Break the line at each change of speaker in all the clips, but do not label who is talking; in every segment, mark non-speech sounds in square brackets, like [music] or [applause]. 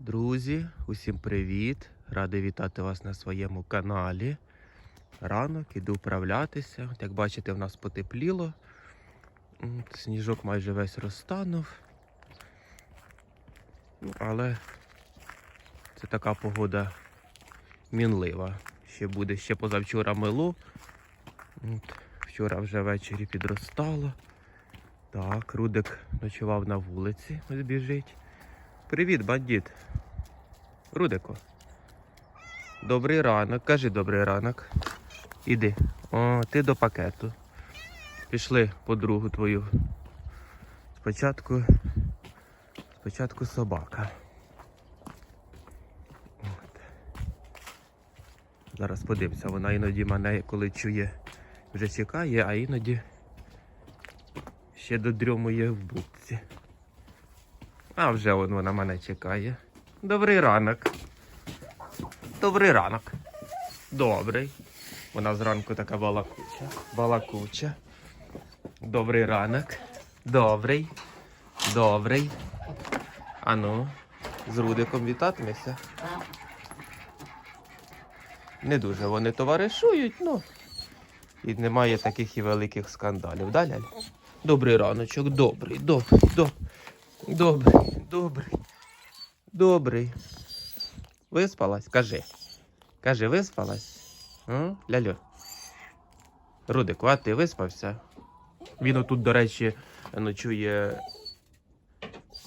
Друзі, усім привіт! Радий вітати вас на своєму каналі. Ранок іду вправлятися. Як бачите, в нас потепліло. Сніжок майже весь розтанув. Ну, Але це така погода мінлива. Ще буде ще позавчора мило. От, Вчора вже ввечері підростало. Так, Рудик ночував на вулиці, ось біжить. Привіт, бандит. Рудико. Добрий ранок. Кажи добрий ранок. Іди. О, ти до пакету. Пішли подругу твою. Спочатку. Спочатку собака. От. Зараз подивимося, вона іноді мене, коли чує, вже чекає, а іноді ще додрьомує в будці. А вже он вона мене чекає. Добрий ранок. Добрий ранок. Добрий. Вона зранку така балакуча. Балакуча. Добрий ранок. Добрий. Добрий. Ану, з Рудиком вітатимеся. Не дуже вони товаришують, ну. І немає таких і великих скандалів. Да? Добрий раночок, добрий, добрий, добрий. Добрий, добрий, добрий. Виспалась? Кажи. Кажи, виспалась? Лялю. Рудику, а ти виспався? Він отут, до речі, ночує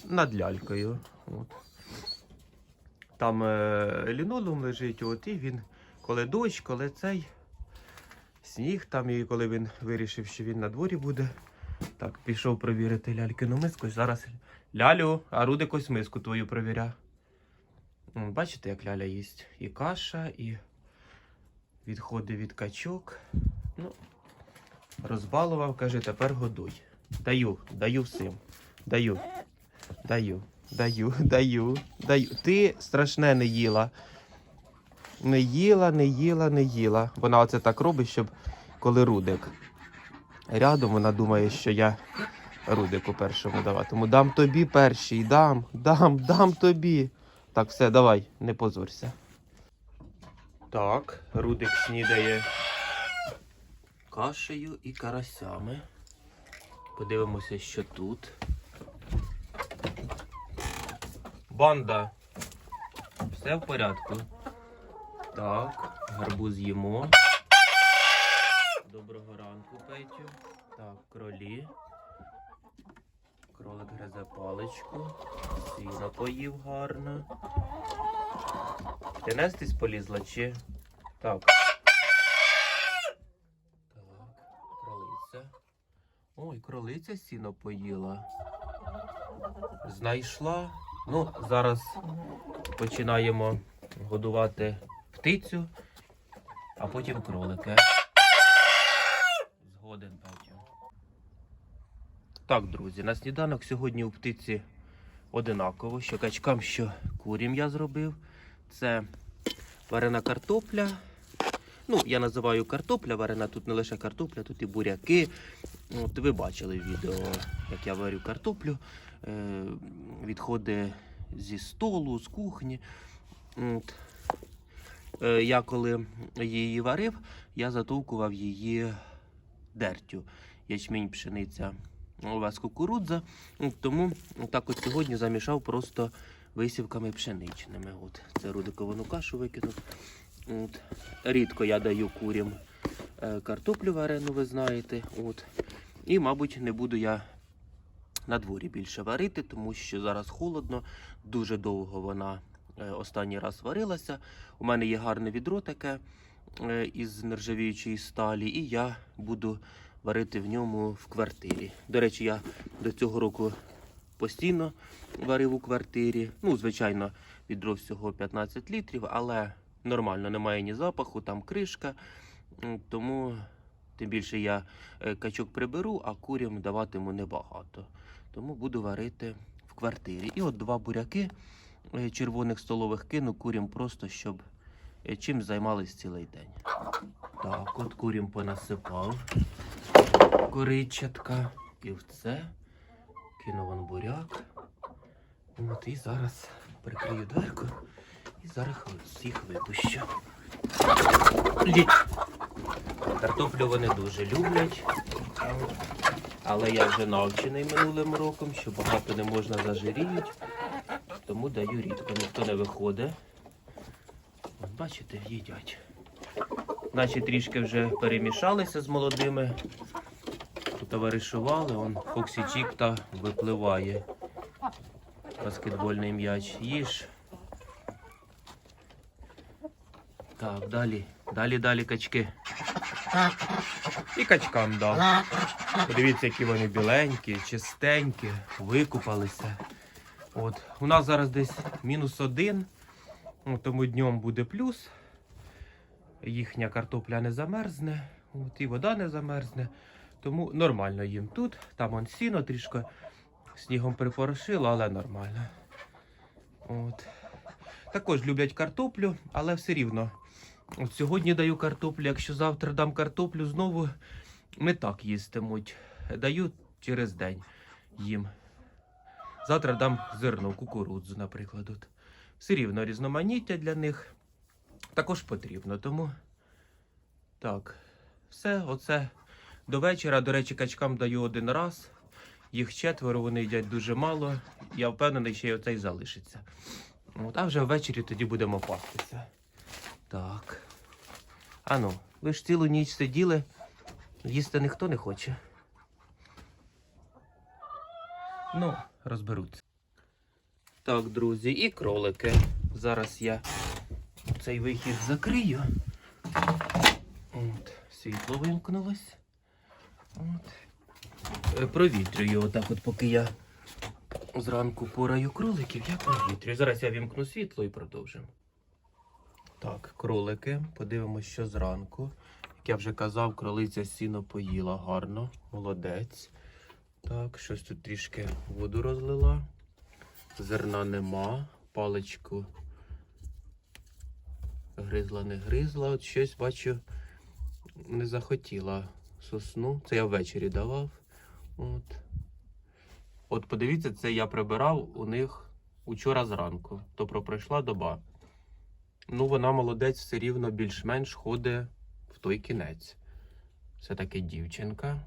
над лялькою. От. Там е, лінолеум лежить, от, і він, коли дощ, коли цей сніг там, і коли він вирішив, що він на дворі буде. Так, пішов провірити лялькину миску. Зараз Лялю, а Рудик ось миску твою провіря. Бачите, як ляля їсть? І каша, і відходи від качок. Ну, розбалував, каже, тепер годуй. Даю, даю всім. Даю. Даю, даю, даю, даю. Ти страшне не їла. Не їла, не їла, не їла. Вона оце так робить, щоб коли Рудик рядом, вона думає, що я Рудику першому даватиму. Дам тобі перший, дам, дам, дам тобі. Так, все, давай, не позорся. Так, Рудик снідає кашею і карасями. Подивимося, що тут. Банда. Все в порядку. Так, гарбуз їмо. Доброго ранку, Петю. Так, кролі. Кролик гризе паличку. Сіно поїв гарно. Ти нестись полізла чи? Так. Так, кролиця. Ой, кролиця сіно поїла. Знайшла. Ну, зараз починаємо годувати птицю, а потім кролики. Згоден, Петю. Так, друзі, на сніданок сьогодні у птиці одинаково, що качкам, що курям я зробив. Це варена картопля. Ну, я називаю картопля варена, тут не лише картопля, тут і буряки. От ви бачили відео, як я варю картоплю. Е, відходи зі столу, з кухні. От. Е, я коли її варив, я затовкував її дертю. Ячмінь, пшениця, у вас кукурудза. Тому так от сьогодні замішав просто висівками пшеничними. От, це рудиковану кашу викинув. От. Рідко я даю курям е, картоплю варену, ви знаєте. От. І, мабуть, не буду я на дворі більше варити, тому що зараз холодно, дуже довго вона е, останній раз варилася. У мене є гарне відро таке е, із нержавіючої сталі, і я буду варити в ньому в квартирі. До речі, я до цього року постійно варив у квартирі. Ну, звичайно, відро всього 15 літрів, але нормально, немає ні запаху, там кришка. Тому тим більше я е, качок приберу, а курям даватиму небагато. Тому буду варити в квартирі. І от два буряки е, червоних столових кину курям просто, щоб чим займались цілий день. Так, от курям понасипав коричатка. І в це кинув он буряк. От і зараз прикрию дверку і зараз всіх випущу. Картоплю вони дуже люблять. Але я вже навчений минулим роком, що багато не можна зажиріють, тому даю рідко. Ніхто не виходить. Бачите, їдять. Наче трішки вже перемішалися з молодими. Товаришували, он Фоксі та випливає баскетбольний м'яч. Їж. Так, далі. Далі, далі качки. І качкам дав. Подивіться, які вони біленькі, чистенькі, викупалися. От. У нас зараз десь мінус один, тому днем буде плюс. Їхня картопля не замерзне, от, і вода не замерзне. Тому нормально їм тут. Там он сіно трішки снігом припорошило, але нормально. От. Також люблять картоплю, але все рівно. От сьогодні даю картоплю, якщо завтра дам картоплю, знову не так їстимуть. Даю через день їм. Завтра дам зерно, кукурудзу, наприклад. От. Все рівно різноманіття для них також потрібно. Тому так, все, оце до вечора. До речі, качкам даю один раз. Їх четверо, вони їдять дуже мало. Я впевнений, що і оцей залишиться. От, а вже ввечері тоді будемо пастися. Так. Ану, ви ж цілу ніч сиділи, їсти ніхто не хоче. Ну, розберуться. Так, друзі, і кролики. Зараз я цей вихід закрию. От, світло вимкнулось. От. Е, Провітрюю отак, от поки я зранку пораю кроликів, я провітрюю. Зараз я вімкну світло і продовжимо. Так, кролики. Подивимося, що зранку. Як я вже казав, кролиця сіно поїла гарно, молодець. Так, щось тут трішки воду розлила. Зерна нема. Паличку гризла, не гризла. От щось бачу, не захотіла сосну. Це я ввечері давав. От. От подивіться, це я прибирав у них учора зранку. Тобто пройшла доба. Ну, вона молодець все рівно більш-менш ходить в той кінець. Все-таки дівчинка.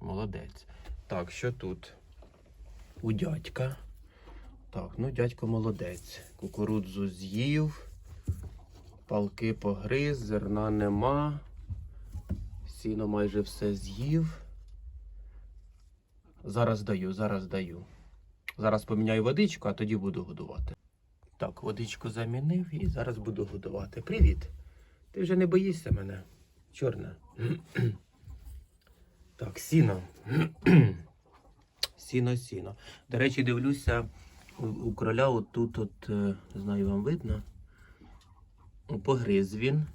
Молодець. Так, що тут? У дядька. Так, ну дядько молодець. Кукурудзу з'їв. Палки погриз, зерна нема. Сіно майже все з'їв. Зараз даю, зараз даю. Зараз поміняю водичку, а тоді буду годувати. Так, водичку замінив і зараз буду годувати. Привіт! Ти вже не боїшся мене? Чорна. [clears throat] так, сіно. [clears throat] сіно, сіно. До речі, дивлюся, у, кроля отут, от, е, не знаю, вам видно. Погриз він,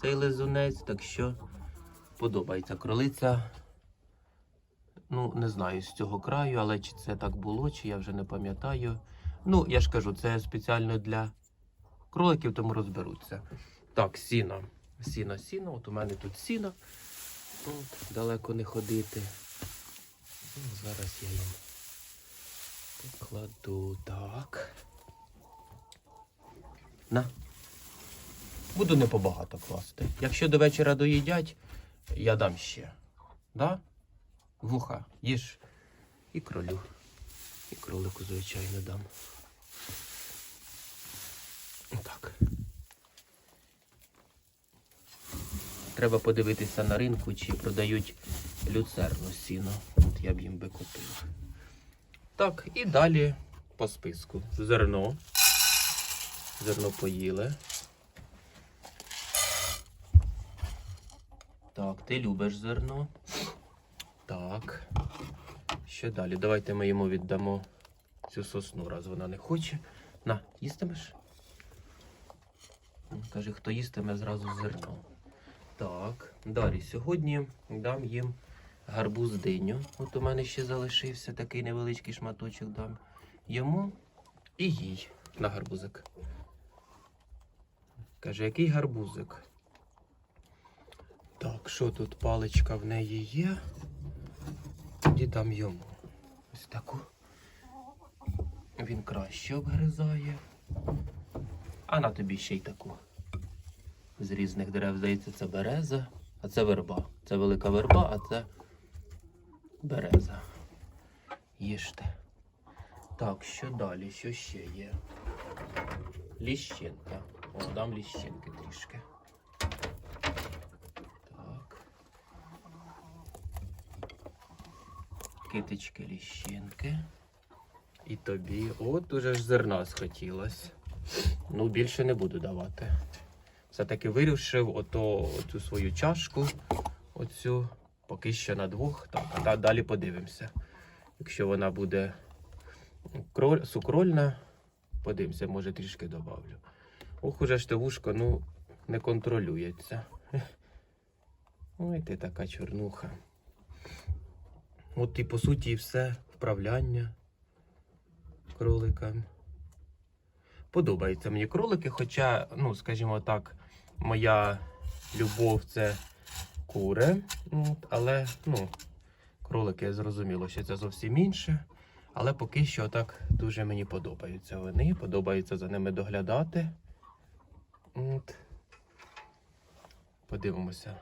цей лизунець, так що подобається. Кролиця, ну, не знаю з цього краю, але чи це так було, чи я вже не пам'ятаю. Ну, я ж кажу, це спеціально для кроликів, тому розберуться. Так, сіно. Сіно, сіно. От у мене тут сіно. От, далеко не ходити. Ну, зараз я їм покладу так. На. Буду не побагато класти. Якщо до вечора доїдять, я дам ще. Да? Вуха, їж і кролю. І кролику, звичайно, дам. Отак. Треба подивитися на ринку, чи продають люцерну сіно. От я б їм би купив. Так, і далі по списку. Зерно. Зерно поїли. Так, ти любиш зерно. Так. Що далі? Давайте ми йому віддамо цю сосну, раз вона не хоче. На, їстимеш? Каже, хто їстиме зразу зерно. Так, далі. Сьогодні дам їм гарбуз диню. От у мене ще залишився такий невеличкий шматочок дам йому і їй на гарбузик. Каже, який гарбузик? Так, що тут паличка в неї є? Тоді дам йому. Ось таку. Він краще обгризає. А на тобі ще й таку. З різних дерев, здається, це береза, а це верба. Це велика верба, а це береза. Їжте. Так, що далі? Що ще є? Ліщинка. О, дам ліщинки трішки. Так. Китички ліщинки. І тобі. От уже ж зерна схотілось. Ну, більше не буду давати. Все-таки вирішив ото, свою чашку, оцю, поки що на двох. Так, а да- далі подивимося. Якщо вона буде кроль, сукрольна, подивимося, може трішки добавлю. Ох, уже ж ну, не контролюється. [laughs] Ой, ти така чорнуха. От і по суті все вправляння кроликам. Подобаються мені кролики, хоча, ну, скажімо так, моя любов це кури. Але, ну, кролики зрозуміло, що це зовсім інше. Але поки що так дуже мені подобаються вони. Подобається за ними доглядати. От. Подивимося.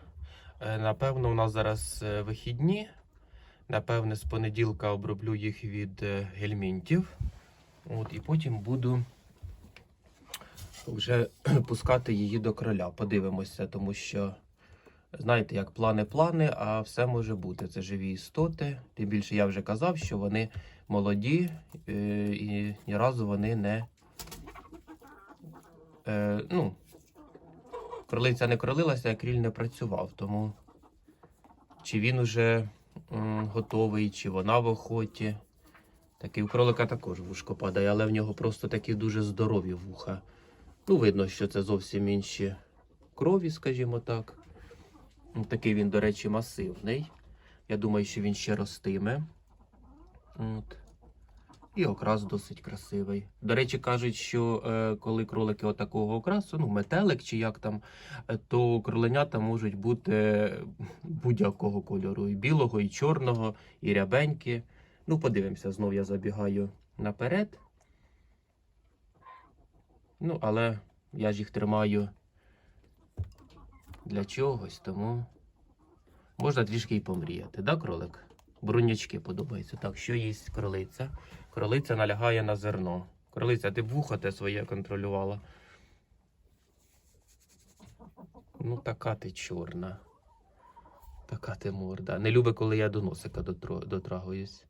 Е, Напевно, у нас зараз е, вихідні. Напевне, з понеділка оброблю їх від е, гельмінтів. От, і потім буду вже [clears throat] пускати її до кроля. Подивимося, тому що, знаєте, як плани-плани, а все може бути. Це живі істоти. Тим більше я вже казав, що вони молоді е, і ні разу вони не. Е, ну, кролиця не кролилася, а кріль не працював. Тому чи він уже готовий, чи вона в охоті. Такий у кролика також вушко падає, але в нього просто такі дуже здорові вуха. Ну, видно, що це зовсім інші крові, скажімо так. Такий він, до речі, масивний. Я думаю, що він ще ростиме. От. І окрас досить красивий. До речі, кажуть, що е, коли кролики отакого окрасу, ну, метелик чи як там, е, то кроленята можуть бути будь-якого кольору: і білого, і чорного, і рябенькі. Ну, подивимося, знов я забігаю наперед. Ну, але я ж їх тримаю для чогось, тому можна трішки і помріяти, да, кролик? Брунячки подобаються. Так, що їсть кролиця? Кролиця налягає на зерно. Кролиця, ти б вухо те своє контролювала. Ну, така ти чорна. Така ти морда. Не любить, коли я до носика дотрагуюсь.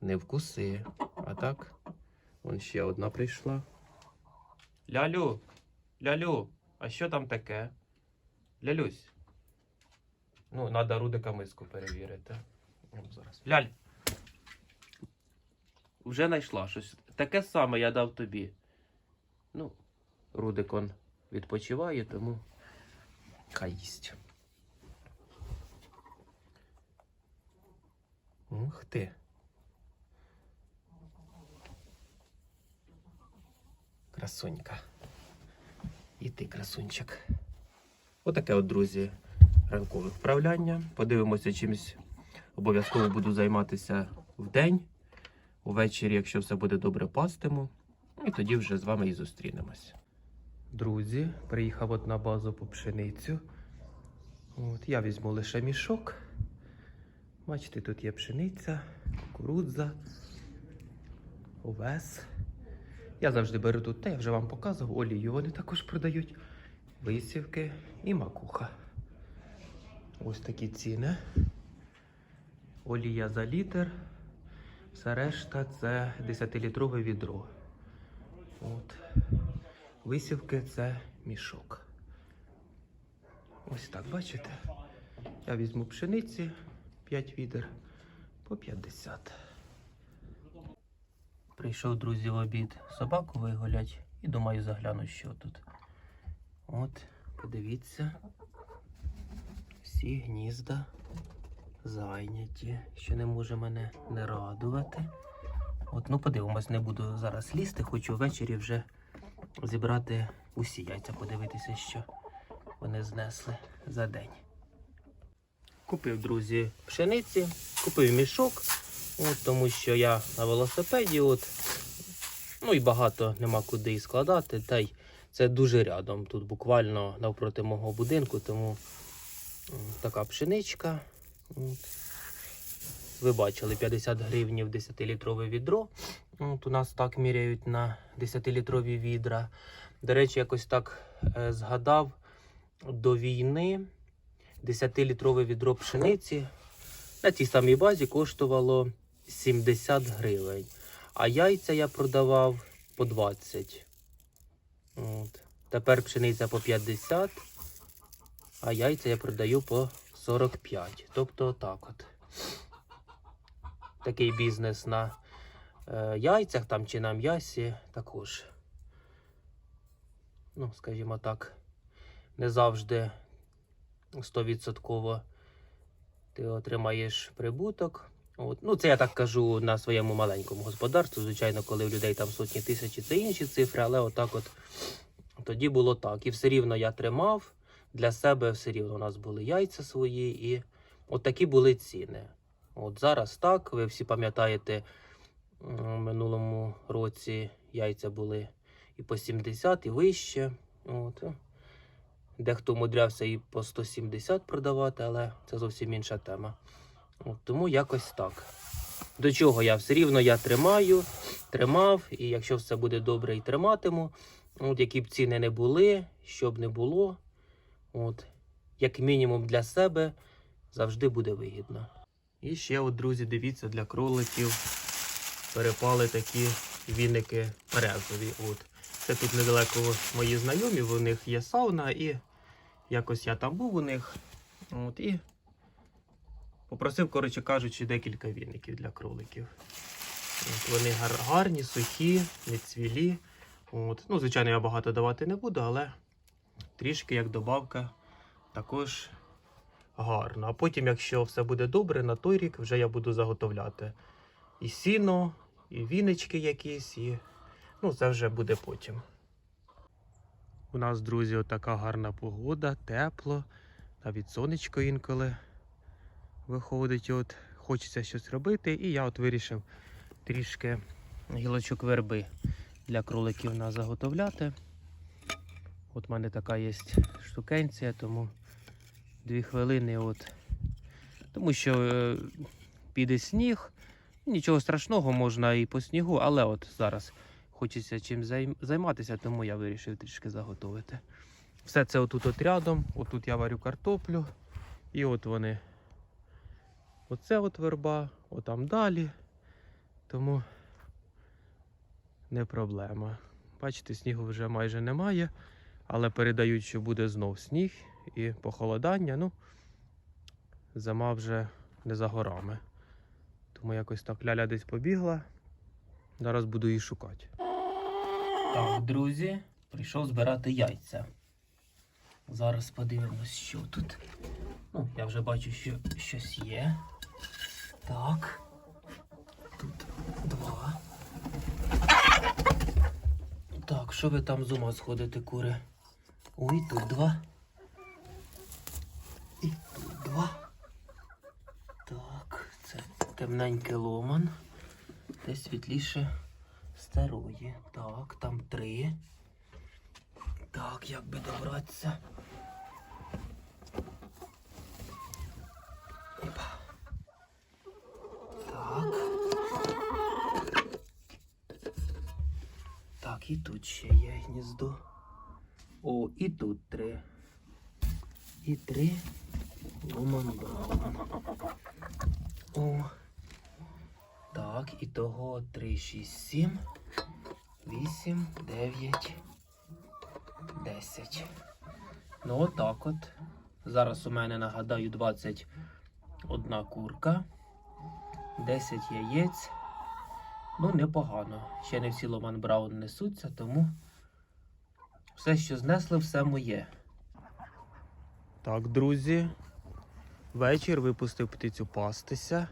Не вкуси. А так, вон ще одна прийшла. Лялю, лялю, а що там таке? Лялюсь. Ну, треба Рудика миску перевірити. О, зараз. Ляль. Вже знайшла щось. Таке саме я дав тобі. Ну, Рудик он відпочиває, тому хай їсть. Ух ти. Красунька. І ти, красунчик. Отаке от, друзі, ранкове вправляння. Подивимося, чимось обов'язково буду займатися в день. Увечері, якщо все буде добре, пастиму. І тоді вже з вами і зустрінемось. Друзі, приїхав от на базу по пшеницю. От, я візьму лише мішок. Бачите, тут є пшениця, кукурудза, овес. Я завжди беру тут те, я вже вам показував, олію вони також продають, висівки і макуха. Ось такі ціни. Олія за літр. Все решта це 10-літрове відро. От. Висівки це мішок. Ось так, бачите? Я візьму пшениці 5 відер по 50. Прийшов, друзі, в обід собаку вигулять і думаю загляну, що тут. От, подивіться. Всі гнізда зайняті, що не може мене не радувати. От, ну подивимось, не буду зараз лізти, хочу ввечері вже зібрати усі яйця, подивитися, що вони знесли за день. Купив, друзі, пшениці, купив мішок, от, тому що я на велосипеді от, Ну і багато нема куди і складати. Та й це дуже рядом. Тут буквально навпроти мого будинку, тому така пшеничка. Ви бачили 50 гривнів 10-літрове відро. От у нас так міряють на 10-літрові відра. До речі, якось так е, згадав до війни 10-літрове відро пшениці на тій самій базі коштувало 70 гривень. А яйця я продавав по 20. От. Тепер пшениця по 50, а яйця я продаю по 45. Тобто так от. Такий бізнес на е, яйцях там чи на м'ясі також. Ну, скажімо так, не завжди 100% ти отримаєш прибуток. От. Ну, це я так кажу на своєму маленькому господарстві. Звичайно, коли в людей там сотні тисячі, це інші цифри, але отак от тоді було так. І все рівно я тримав для себе, все рівно у нас були яйця свої, і от такі були ціни. От зараз так, ви всі пам'ятаєте, в минулому році яйця були і по 70, і вище. От. Дехто умудрявся і по 170 продавати, але це зовсім інша тема. От, тому якось так. До чого я все рівно я тримаю, тримав, і якщо все буде добре і триматиму, от які б ціни не були, що б не було, от, як мінімум для себе завжди буде вигідно. І ще, от, друзі, дивіться, для кроликів перепали такі віники березові. От. Це тут недалеко мої знайомі, у них є сауна, і якось я там був у них. От, і попросив, коротше кажучи, декілька віників для кроликів. От, вони гар- гарні, сухі, не цвілі. От. Ну, звичайно, я багато давати не буду, але трішки як добавка також гарно. А потім, якщо все буде добре, на той рік вже я буду заготовляти і сіно, і вінички якісь, і ну, це вже буде потім. У нас, друзі, отака гарна погода, тепло, навіть сонечко інколи виходить. От, хочеться щось робити, і я от вирішив трішки гілочок верби для кроликів на заготовляти. От в мене така є штукенція, тому дві хвилини. От. Тому що е, піде сніг, нічого страшного можна і по снігу, але от зараз хочеться чим займатися, тому я вирішив трішки заготовити. Все це отут от рядом, отут я варю картоплю, і от вони. Оце от верба, отам далі. Тому не проблема. Бачите, снігу вже майже немає, але передають, що буде знов сніг і похолодання. Ну, зима вже не за горами. Тому якось так ляля десь побігла. Зараз буду її шукати. Так, друзі, прийшов збирати яйця. Зараз подивимось, що тут. Ну, я вже бачу, що щось є. Так. Тут два. Так, що ви там з ума сходите, кури? Ой, тут два. І тут два. Так, це темненький ломан. Те світліше старої. Так, там три. Так, як би добратися. І тут ще є гніздо. О, і тут три. І три. Ломан О. Так, і того 3, 6, 7, 8, 9, 10. Ну, отак от. Зараз у мене, нагадаю, 21 курка, 10 яєць. Ну, непогано. Ще не всі Ломан Браун несуться, тому все, що знесли, все моє. Так, друзі. Вечір випустив птицю пастися.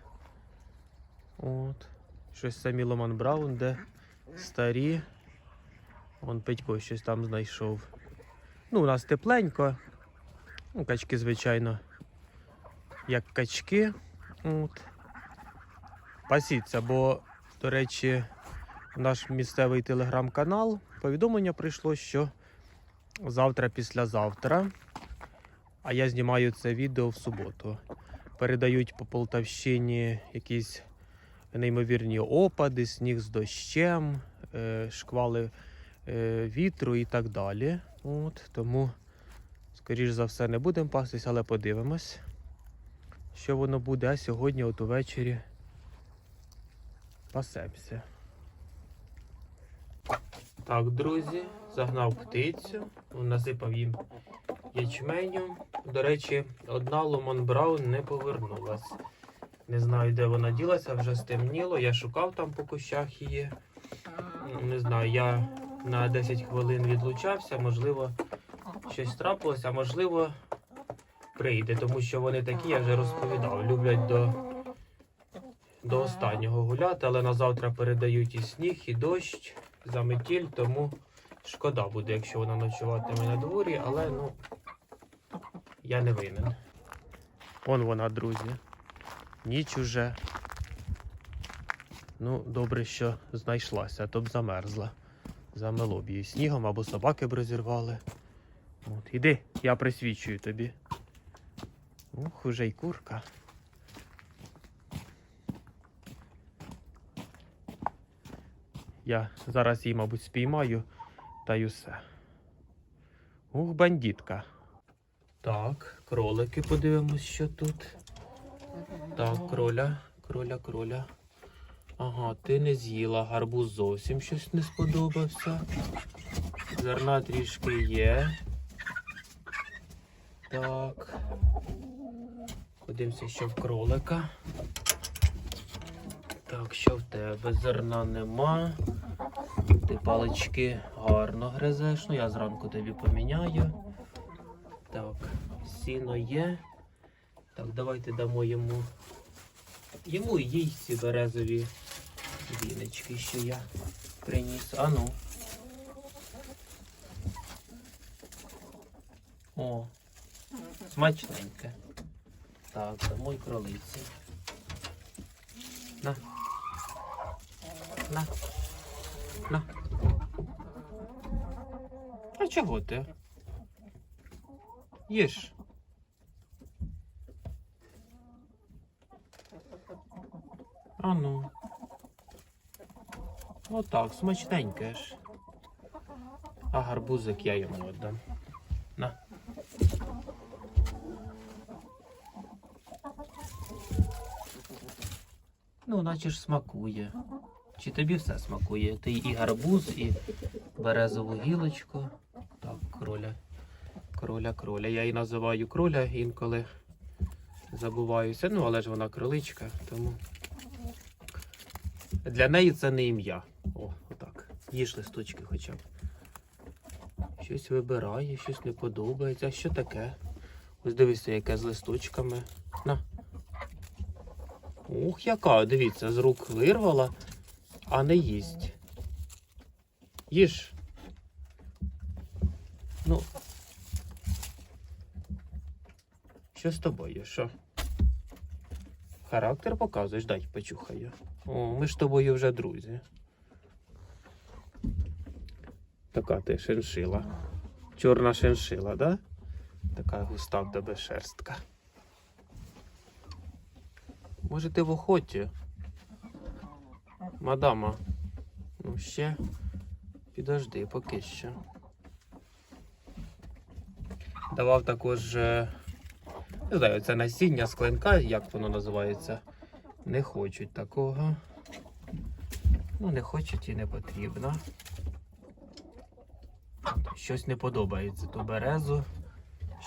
От. Щось самі Ломан Браун, де старі. Вон Петько щось там знайшов. Ну, у нас тепленько. Ну, качки, звичайно, як качки. От. Пасіться, бо, до речі, наш місцевий телеграм-канал. Повідомлення прийшло, що завтра, післязавтра, а я знімаю це відео в суботу. Передають по Полтавщині якісь неймовірні опади, сніг з дощем, е, шквали е, вітру і так далі. От, тому, скоріш за все, не будемо пастись, але подивимось, що воно буде. А сьогодні, от увечері, пасемося. Так, друзі, загнав птицю, насипав їм ячменю. До речі, одна Ломон Браун не повернулась. Не знаю, де вона ділася, вже стемніло. Я шукав там по кущах її. Не знаю, я на 10 хвилин відлучався, можливо, щось трапилося, а можливо, прийде, тому що вони такі, я вже розповідав, люблять до, до останнього гуляти, але на завтра передають і сніг, і дощ, заметіль, тому шкода буде, якщо вона ночуватиме на дворі, але ну, я не винен. Вон вона, друзі. Ніч уже. Ну, добре, що знайшлася, а то б замерзла. Замело б її снігом або собаки б розірвали. От, іди, я присвічую тобі. Ух, уже й курка. Я зараз її, мабуть, спіймаю та й усе. Ух, бандитка. Так, кролики подивимось, що тут. Так, кроля, кроля, кроля. Ага, ти не з'їла гарбуз зовсім щось не сподобався. Зерна трішки є. Так. Подивимося, що в кролика. Так, що в тебе? Зерна нема. Ти палички гарно гризеш. Ну, я зранку тобі поміняю. Так, сіно є. Так, давайте дамо йому. Йому і їй ці березові віночки, що я приніс. А ну. О, смачненьке. Так, дамо й кролиці. На. На. На. А чого ти? Їж. А ну. Отак, смачненьке ж. А гарбузик я йому віддам. На. Ну, наче ж смакує. Чи тобі все смакує? Ти і гарбуз, і березову гілочку. Так, кроля. Кроля, кроля. Я її називаю кроля інколи забуваюся. Ну, але ж вона кроличка, тому. Для неї це не ім'я. О, отак. Їж листочки хоча б. Щось вибирає, щось не подобається. А що таке? Ось дивися, яке з листочками. На. Ух, яка, дивіться, з рук вирвала, а не їсть. Їж. Ну. Що з тобою? Що? Характер показуєш, дай почухаю. О, ми ж з тобою вже друзі. Така ти шиншила. Чорна шиншила, да? Така густа в тебе шерстка. Може ти в охоті? Мадама. Ну ще підожди, поки що. Давав також, е, не знаю, це насіння з клинка, як воно називається. Не хочуть такого. Ну, не хочуть і не потрібно. Щось не подобається ту березу.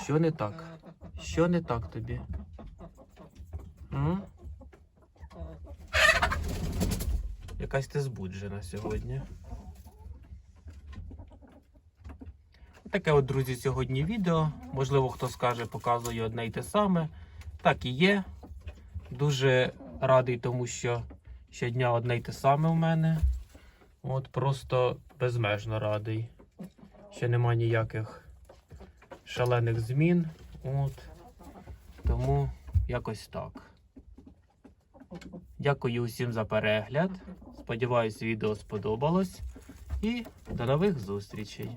Що не так? Що не так тобі? М? Якась ти збуджена сьогодні. Таке от, друзі, сьогодні відео. Можливо, хто скаже, показує одне й те саме. Так і є. Дуже радий, тому що щодня одне й те саме в мене. От просто безмежно радий. Ще нема ніяких шалених змін. От. Тому якось так. Дякую усім за перегляд. Сподіваюсь, відео сподобалось. І до нових зустрічей.